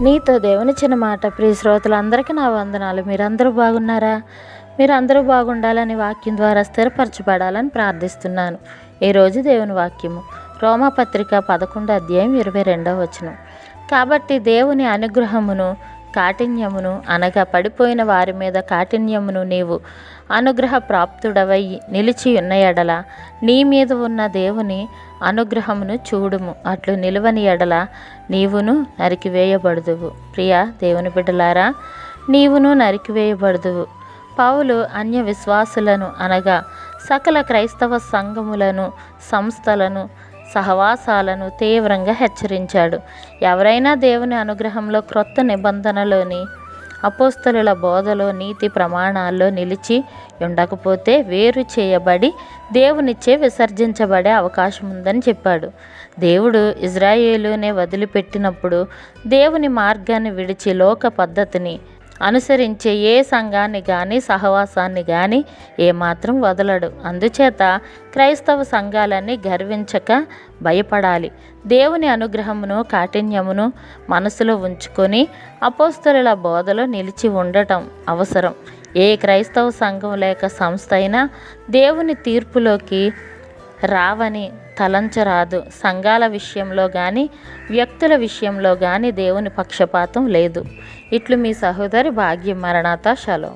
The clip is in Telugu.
నీతో దేవుని చిన్న మాట. ప్రియ శ్రోతలందరికీ నా వందనాలు. మీరందరూ బాగున్నారా? మీరందరూ బాగుండాలని వాక్యం ద్వారా స్థిరపరచబడాలని ప్రార్థిస్తున్నాను. ఈరోజు దేవుని వాక్యము. రోమపత్రిక పదకొండు అధ్యాయం ఇరవై రెండవ వచనం. కాబట్టి దేవుని అనుగ్రహమును కాఠిన్యమును అనగా పడిపోయిన వారి మీద కాఠిన్యమును నీవు అనుగ్రహ ప్రాప్తుడవై నిలిచి ఉన్న ఎడల నీ మీద ఉన్న దేవుని అనుగ్రహమును చూడుము. అట్లు నిలువని ఎడల నీవును నరికివేయబడుదువు. ప్రియా దేవుని బిడ్డలారా నీవును నరికివేయబడుదువు. పౌలు అన్య విశ్వాసులను అనగా సకల క్రైస్తవ సంఘములను సంస్థలను సహవాసాలను తీవ్రంగా హెచ్చరించాడు. ఎవరైనా దేవుని అనుగ్రహంలో క్రొత్త నిబంధనలోని అపోస్తలుల బోధలో నీతి ప్రమాణాల్లో నిలిచి ఉండకపోతే వేరు చేయబడి దేవునిచ్చే విసర్జించబడే అవకాశం ఉందని చెప్పాడు. దేవుడు ఇజ్రాయేలునే వదిలిపెట్టినప్పుడు దేవుని మార్గాన్ని విడిచి లోక పద్ధతిని అనుసరించే ఏ సంఘాన్ని కానీ సహవాసాన్ని కానీ ఏమాత్రం వదలడు. అందుచేత క్రైస్తవ సంఘాలన్నీ గర్వించక భయపడాలి. దేవుని అనుగ్రహమును కాఠిన్యమును మనసులో ఉంచుకొని అపోస్తుల బోధలో నిలిచి ఉండటం అవసరం. ఏ క్రైస్తవ సంఘం లేక సంస్థ అయినా దేవుని తీర్పులోకి రావని తలంచరాదు. సంఘాల విషయంలో కానీ వ్యక్తుల విషయంలో కానీ దేవుని పక్షపాతం లేదు. ఇట్లు మీ సహోదరి భాగ్యం మరణాత శలో